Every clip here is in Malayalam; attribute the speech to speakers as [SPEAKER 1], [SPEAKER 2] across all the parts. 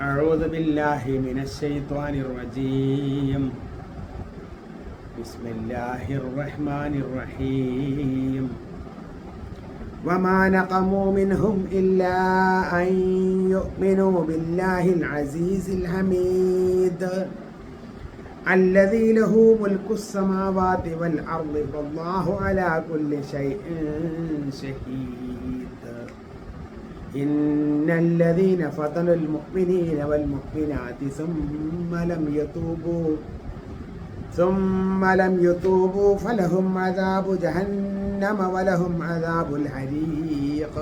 [SPEAKER 1] أعوذ بالله من الشيطان الرجيم. بسم الله الرحمن الرحيم. وما نقموا منهم إلا أن يؤمنوا بالله العزيز الحميد. الذي له ملك السماوات والأرض والله على كل شيء شهيد. إن الذين فتنوا المؤمنين والمؤمنات ثم لم يتوبوا ثم لم يتوبوا فلهم عذاب جهنم ولهم عذاب الحريق.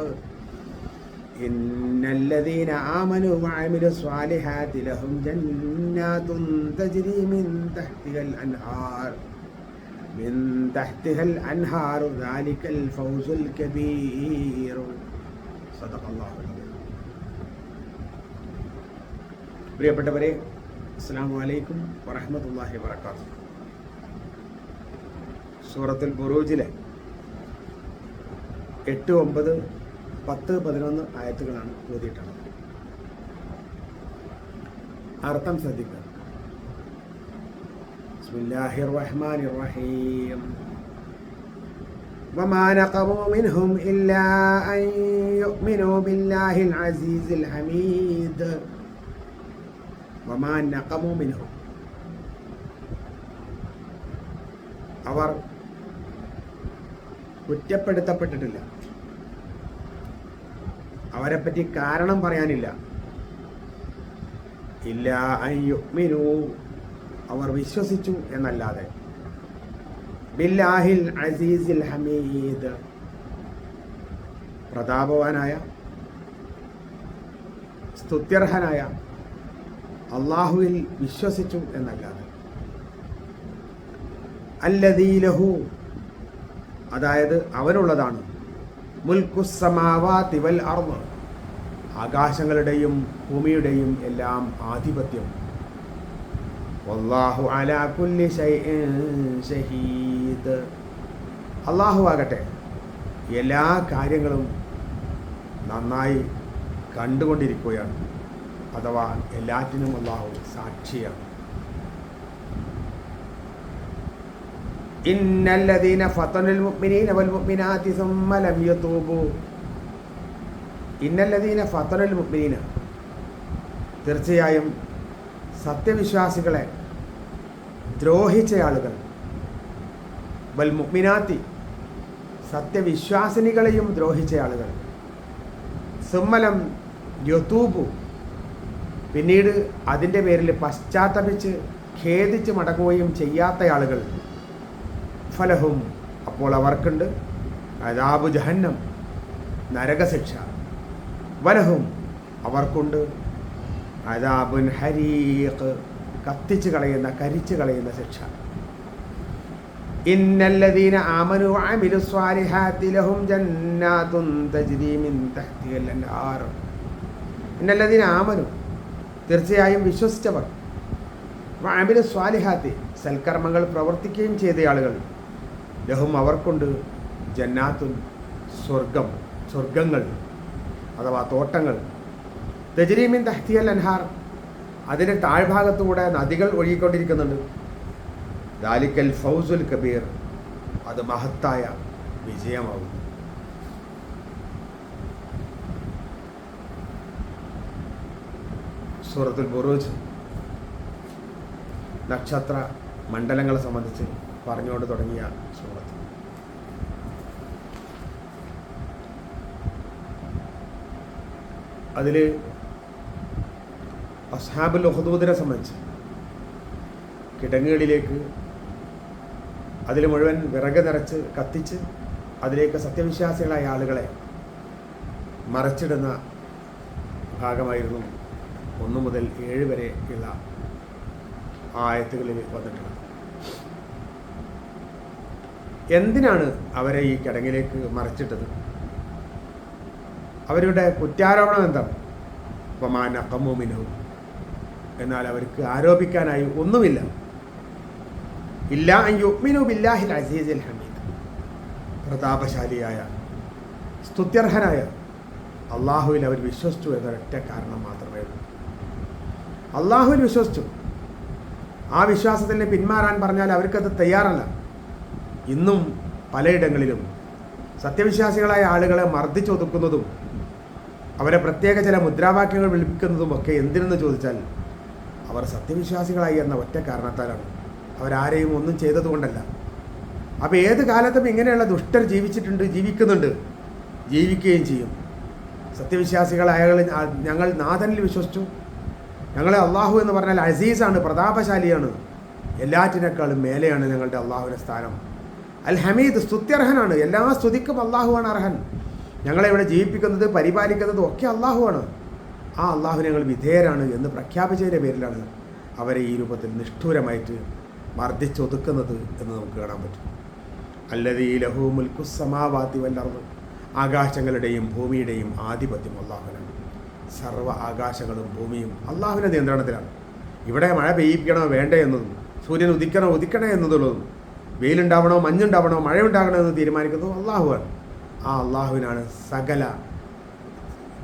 [SPEAKER 1] إن الذين آمنوا وعملوا الصالحات لهم جنات تجري من تحتها الأنهار من تحتها الأنهار ذلك الفوز الكبير. പ്രിയപ്പെട്ടവരെ അസ്സാം വലൈക്കും വറഹമത്തല്ലാഹി വർക്കാത്തു സൂറത്തിൽ ബുറൂജിലെ എട്ട് ഒമ്പത് പത്ത് പതിനൊന്ന് ആയത്തുകളാണ് ഓതിയിട്ടുള്ളത് അർത്ഥം ശ്രദ്ധിക്കുക. ബിസ്മില്ലാഹിർ റഹ്മാനിർ റഹീം. وما نقموا منهم إلا أن يؤمنوا بالله العزيز الحميد وما نقموا منهم അവർ കുറ്റപ്പെടുത്തപ്പെട്ടിട്ടില്ല അവരെപ്പറ്റി കാരണം പറയാനില്ല ഇല്ല അയ്യുമിനു അവർ വിശ്വസിച്ചു എന്നല്ലാതെ ബില്ലാഹിൽ അസീസിൽ ഹമീദ്. പ്രതാപവാനായ സ്തുത്യർഹനായ അള്ളാഹുവിൽ വിശ്വസിച്ചു എന്നല്ലാതെ. അല്ലദീലഹു അതായത് അവനുള്ളതാണ്. മുൽക്കുസമാവാ വൽ അർവ് ആകാശങ്ങളുടെയും ഭൂമിയുടെയും എല്ലാം ആധിപത്യം. വല്ലാഹു അലാ കുല്ലി ഷഹീദ് അള്ളാഹു ആകട്ടെ എല്ലാ കാര്യങ്ങളും നന്നായി കണ്ടുകൊണ്ടിരിക്കുകയാണ്. അഥവാ എല്ലാറ്റിനും അള്ളാഹു സാക്ഷിയാണ്. ഇന്നല്ലദീന ഫത്തനുൽ മുഅ്മിനീന വൽ മുഅ്മിനാതി സുമ്മ ലം യതൂബു. ഇന്നല്ലദീന ഫത്തനുൽ മുഅ്മിനീന തീർച്ചയായും സത്യവിശ്വാസികളെ ദ്രോഹിച്ച ആളുകൾ. വൽ മുഅ്മിനാത്തി സത്യവിശ്വാസിനികളെയും ദ്രോഹിച്ച ആളുകൾ. സുമ്മലം യതൂബു പിന്നീട് അതിന്റെ പേരിൽ പശ്ചാത്തപിച്ച് ഖേദിച്ച് മടങ്ങുകയും ചെയ്യാത്ത ആളുകൾ. ഫലഹും അപ്പോൾ അവർക്കുണ്ട്. അതാബു ജഹന്നം നരകശിക്ഷ. വലഹും അവർക്കുണ്ട്. അതാബുൻ ഹരീഖ്. കത്തിച്ച് കളയുന്ന കരിച്ച് കളയുന്ന ശിക്ഷ. ഇന്നല്ലദീന ആമനു ലഹും ജന്നാതുൻ ഇന്നല്ലദീന ആമനു തീർച്ചയായും വിശ്വസിച്ചവർ വഅമിലു സ്വാലിഹാത്തി സൽക്കർമ്മങ്ങൾ പ്രവർത്തിക്കുകയും ചെയ്ത ആളുകൾ. ലഹും അവർക്കുണ്ട് ജന്നാത്തുൻ സ്വർഗം സ്വർഗങ്ങൾ അഥവാ തോട്ടങ്ങൾ. തജരീമിൻ തഹ്തിയൽ അൻഹാർ അതിന്റെ താഴ്ഭാഗത്തുകൂടെ നദികൾ ഒഴുകിക്കൊണ്ടിരിക്കുന്നുണ്ട്. ദാലിക്കൽ ഫൗസുൽ കബീർ അത് മഹത്തായ വിജയമാകുന്നു. സൂറത്തുൽ ബുറൂജ് നക്ഷത്ര മണ്ഡലങ്ങളെ സംബന്ധിച്ച് പറഞ്ഞുകൊണ്ട് തുടങ്ങിയ സൂറത്ത്. അതിൽ അസ്ഹാബുൽ ഒഹദൂദിനെ സംബന്ധിച്ച് കിടങ്ങുകളിലേക്ക് അതിൽ മുഴുവൻ വിറക് നിറച്ച് കത്തിച്ച് അതിലേക്ക് സത്യവിശ്വാസികളായ ആളുകളെ മറച്ചിടുന്ന ഭാഗമായിരുന്നു ഒന്ന് മുതൽ ഏഴ് വരെ ഉള്ള ആയത്തുകളിൽ വന്നിട്ടുള്ളത്. എന്തിനാണ് അവരെ ഈ കിടങ്ങിലേക്ക് മറച്ചിട്ടത്? അവരുടെ കുറ്റാരോപണം എന്താണ്? വമാന കമ്മൂമിനവും എന്നാൽ അവർക്ക് ആരോപിക്കാനായി ഒന്നുമില്ല. ഇല്ല യുഗ്മിനു ബില്ലാഹിൽ അസീസിൽ ഹമീദ്. പ്രതാപശാലിയായ സ്തുത്യർഹനായ അള്ളാഹുവിൽ അവർ വിശ്വസിച്ചു എന്നൊരൊറ്റ കാരണം മാത്രമേ ഉള്ളൂ. അള്ളാഹുവിൽ വിശ്വസിച്ചു. ആ വിശ്വാസത്തിന് പിന്മാറാൻ പറഞ്ഞാൽ അവർക്കത് തയ്യാറല്ല. ഇന്നും പലയിടങ്ങളിലും സത്യവിശ്വാസികളായ ആളുകളെ മർദ്ദിച്ചൊതുക്കുന്നതും അവരെ പ്രത്യേക ചില മുദ്രാവാക്യങ്ങൾ വിളിപ്പിക്കുന്നതും ഒക്കെ എന്തിനെന്ന് ചോദിച്ചാൽ അവർ സത്യവിശ്വാസികളായി എന്ന ഒറ്റ കാരണത്താലാണ് അവരാരെയും ഒന്നും ചെയ്തതുകൊണ്ടല്ല. അപ്പോൾ ഏത് കാലത്തും ഇങ്ങനെയുള്ള ദുഷ്ടർ ജീവിച്ചിട്ടുണ്ട് ജീവിക്കുന്നുണ്ട്. ജീവിക്കുകയും ചെയ്യും. സത്യവിശ്വാസികളായ ഞങ്ങൾ നാഥനിൽ വിശ്വസിച്ചു. ഞങ്ങളെ അള്ളാഹു എന്ന് പറഞ്ഞാൽ അസീസാണ് പ്രതാപശാലിയാണ്. എല്ലാറ്റിനേക്കാളും മേലെയാണ് ഞങ്ങളുടെ അള്ളാഹുവിന്റെ സ്ഥാനം. അൽ ഹമീദ് സ്തുത്യർഹനാണ്. എല്ലാ സ്തുതിക്കും അള്ളാഹുവാണ് അർഹൻ. ഞങ്ങളെ ഇവിടെ ജീവിപ്പിക്കുന്നത് പരിപാലിക്കുന്നതും ഒക്കെ അള്ളാഹുവാണ്. ആ അള്ളാഹു ഞങ്ങൾ വിധേയരാണ് എന്ന് പ്രഖ്യാപിച്ചതിന്റെ പേരിലാണ് അവരെ ഈ രൂപത്തിൽ നിഷ്ഠൂരമായിട്ട് മർദ്ദിച്ചൊതുക്കുന്നത് എന്ന് നമുക്ക് കാണാൻ പറ്റും. അല്ലതീ ലഹു മുൽക്കുസമാവാത്തി വല്ലർന്ന് ആകാശങ്ങളുടെയും ഭൂമിയുടെയും ആധിപത്യം അള്ളാഹുവിനാണ്. സർവ ആകാശങ്ങളും ഭൂമിയും അള്ളാഹുവിന്റെ നിയന്ത്രണത്തിലാണ്. ഇവിടെ മഴ പെയ്യിപ്പിക്കണോ വേണ്ടേ എന്നതും സൂര്യൻ ഉദിക്കണോ ഉദിക്കണേ എന്നതുള്ളതും വെയിലുണ്ടാവണോ മഞ്ഞുണ്ടാവണോ മഴ ഉണ്ടാകണോ എന്ന് തീരുമാനിക്കുന്നത് അള്ളാഹുവാണ്. ആ അള്ളാഹുവിനാണ് സകല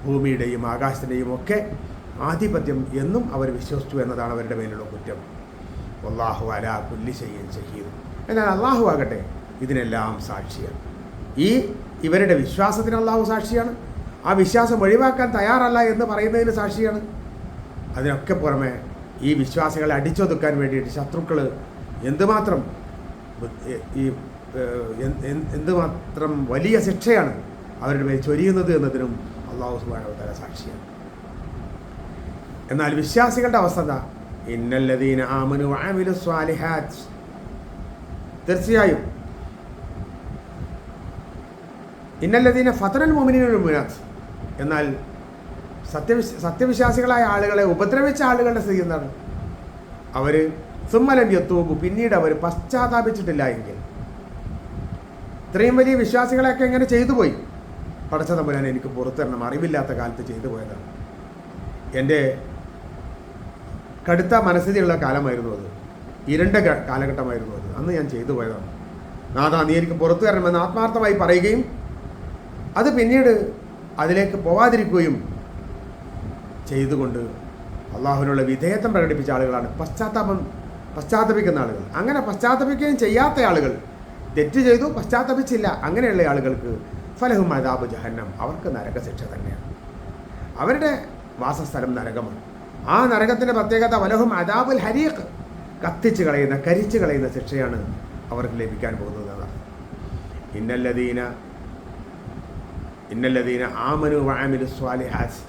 [SPEAKER 1] ഭൂമിയുടെയും ആകാശത്തിന്റെയും ഒക്കെ ആധിപത്യം എന്നും അവർ വിശ്വസിച്ചു എന്നതാണ് അവരുടെ മേലുള്ള കുറ്റം. അള്ളാഹു അലാ കുല്ലി ചെയ്യും ചെയ്യും എന്നാൽ അള്ളാഹു ആകട്ടെ ഇതിനെല്ലാം സാക്ഷിയാണ്. ഈ ഇവരുടെ വിശ്വാസത്തിന് അള്ളാഹു സാക്ഷിയാണ്. ആ വിശ്വാസം ഒഴിവാക്കാൻ തയ്യാറല്ല എന്ന് പറയുന്നതിന് സാക്ഷിയാണ്. അതിനൊക്കെ പുറമെ ഈ വിശ്വാസികളെ അടിച്ചൊതുക്കാൻ വേണ്ടിയിട്ട് ശത്രുക്കൾ എന്തുമാത്രം ഈ എന്തുമാത്രം വലിയ ശിക്ഷയാണ് അവരുടെ മേൽ ചൊരിയുന്നത് എന്നതിനും അള്ളാഹു സുബാനവതാര സാക്ഷിയാണ്. എന്നാൽ വിശ്വാസികളുടെ അവസ്ഥ എന്താ? ഇന്നല്ലദീന ആമനു ആമിലു സ്വാലിഹാജ് തീർച്ചയായും. ഇന്നല്ലതീന ഫതറൽ മോമിനിനു മുനാത്ത് എന്നാൽ സത്യവിശ് സത്യവിശ്വാസികളായ ആളുകളെ ഉപദ്രവിച്ച ആളുകളുടെ സ്ഥിതി എന്താണ്? അവർ സുമ്മലം യത്തൂബു പിന്നീട് അവർ പശ്ചാത്താപിച്ചിട്ടില്ല എങ്കിൽ. ഇത്രയും വലിയ വിശ്വാസികളെയൊക്കെ എങ്ങനെ ചെയ്തു പോയി? പടച്ച തമ്പുരാൻ എനിക്ക് പുറത്തു തരണം. അറിവില്ലാത്ത കാലത്ത് ചെയ്തു പോയതാണ്. എന്റെ കടുത്ത മനസ്ഥിതിയുള്ള കാലമായിരുന്നു അത്. ഇരണ്ട കാലഘട്ടമായിരുന്നു അത്. അന്ന് ഞാൻ ചെയ്തു പോയതാണ്. നാഥാ നീ എനിക്ക് പുറത്തു തരണമെന്ന് ആത്മാർത്ഥമായി പറയുകയും അത് പിന്നീട് അതിലേക്ക് പോവാതിരിക്കുകയും ചെയ്തുകൊണ്ട് അള്ളാഹുവിനുള്ള വിധേയത്വം പ്രകടിപ്പിച്ച ആളുകളാണ്. പശ്ചാത്താപം പശ്ചാത്തപിക്കുന്ന ആളുകൾ. അങ്ങനെ പശ്ചാത്തപിക്കുകയും ചെയ്യാത്ത ആളുകൾ തെറ്റ് ചെയ്തു പശ്ചാത്തപിച്ചില്ല. അങ്ങനെയുള്ള ആളുകൾക്ക് ഫലഹും അതാബ് ജഹന്നം. അവർക്ക് നരകശിക്ഷ തന്നെയാണ്. അവരുടെ വാസസ്ഥലം നരകമാണ്. ആ നരകത്തിന്റെ പ്രത്യേകത വലഹും അതാബുൽ ഹരീഖ്. കത്തിച്ച് കളയുന്ന കരിച്ച് കളയുന്ന ശിക്ഷയാണ് അവർക്ക് ലഭിക്കാൻ പോകുന്നത് ഇന്നല്ലദീന ഇന്നല്ലദീന ആമനു വാമിലു സ്വാലിഹാസ്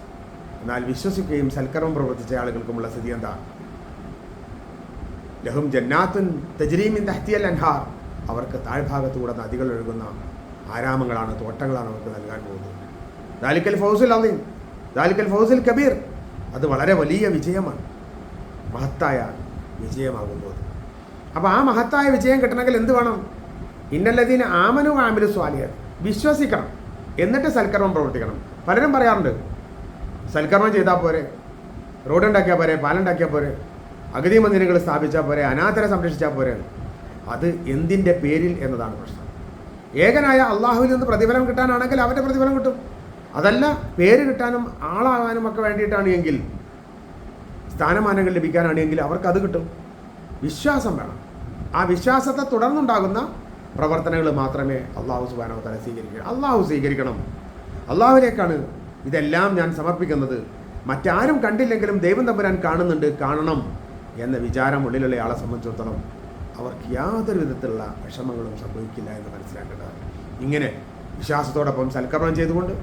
[SPEAKER 1] എന്നാൽ വിശ്വസിക്കുകയും സൽക്കർമ്മം പ്രവർത്തിച്ച ആളുകൾക്കുമുള്ള സ്ഥിതി എന്താ? ലഹും ജന്നാത്തുൻ തജ്രീമിൻ തഹ്തിയൽ അൻഹാർ. അവർക്ക് താഴ്ഭാഗത്തുകൂടെ നദികൾ ഒഴുകുന്ന ആരാമങ്ങളാണ് തോട്ടങ്ങളാണ് അവർക്ക് നൽകാൻ പോകുന്നത്. ദാലിക്കൽ ഫൗസിൽ അലീം ദാലിക്കൽ ഫൗസിൽ കബീർ. അത് വളരെ വലിയ വിജയമാണ് മഹത്തായ വിജയമാകുമ്പോൾ അപ്പോൾ ആ മഹത്തായ വിജയം കിട്ടണമെങ്കിൽ എന്ത് വേണം? ഇന്നല്ലതീന് ആമനു ആമിലു സ്വാലിയർ വിശ്വസിക്കണം. എന്നിട്ട് സൽക്കർമ്മം പ്രവർത്തിക്കണം. പലരും പറയാറുണ്ട് സൽക്കർമ്മം ചെയ്താൽ പോരെ റോഡ് ഉണ്ടാക്കിയാൽ പോരെ പാലം ഉണ്ടാക്കിയാൽ പോരെ അഗതി മന്ദിരങ്ങൾ സ്ഥാപിച്ചാൽ പോരെ അനാഥരെ സംരക്ഷിച്ചാൽ പോരെ. അത് എന്തിന്റെ പേരിൽ എന്നതാണ് പ്രശ്നം. ഏകനായ അള്ളാഹുവിൽ നിന്ന് പ്രതിഫലം കിട്ടാനാണെങ്കിൽ അവന്റെ പ്രതിഫലം കിട്ടും. അതല്ല പേര് കിട്ടാനും ആളാകാനും ഒക്കെ വേണ്ടിയിട്ടാണ് എങ്കിൽ സ്ഥാനമാനങ്ങൾ ലഭിക്കാനാണ് എങ്കിൽ അവർക്ക് അത് കിട്ടും. വിശ്വാസം വേണം. ആ വിശ്വാസത്തെ തുടർന്നുണ്ടാകുന്ന പ്രവർത്തനങ്ങൾ മാത്രമേ അള്ളാഹു സുബാനോ തല സ്വീകരിക്കുക അള്ളാഹു സ്വീകരിക്കണം. അള്ളാഹുവിലേക്കാണ് ഇതെല്ലാം ഞാൻ സമർപ്പിക്കുന്നത്. മറ്റാരും കണ്ടില്ലെങ്കിലും ദൈവം തമ്പുരാൻ കാണുന്നുണ്ട്. കാണണം എന്ന വിചാരം ഉള്ളിലുള്ള ആളെ സംബന്ധിച്ചിടത്തോളം അവർക്ക് യാതൊരു വിധത്തിലുള്ള വിഷമങ്ങളും സംഭവിക്കില്ല എന്ന് മനസ്സിലാക്കേണ്ടതാണ്. ഇങ്ങനെ വിശ്വാസത്തോടൊപ്പം സൽക്കരണം ചെയ്തുകൊണ്ട്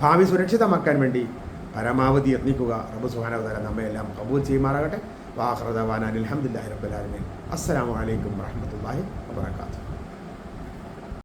[SPEAKER 1] ഭാവി സുരക്ഷിതമാക്കാൻ വേണ്ടി പരമാവധി യത്നിക്കുക. റബ്ബ് സുഹാനവതാര നമ്മയെല്ലാം കബൂൽ ചെയ്യുമാറാകട്ടെ. വാഹ്റദാൻ അലഹമുല്ലാ റബ്ബലാലിനെ അസ്സാം വലൈക്കും വാഹമത്തല്ലാഹി വാബർക്കാത്തു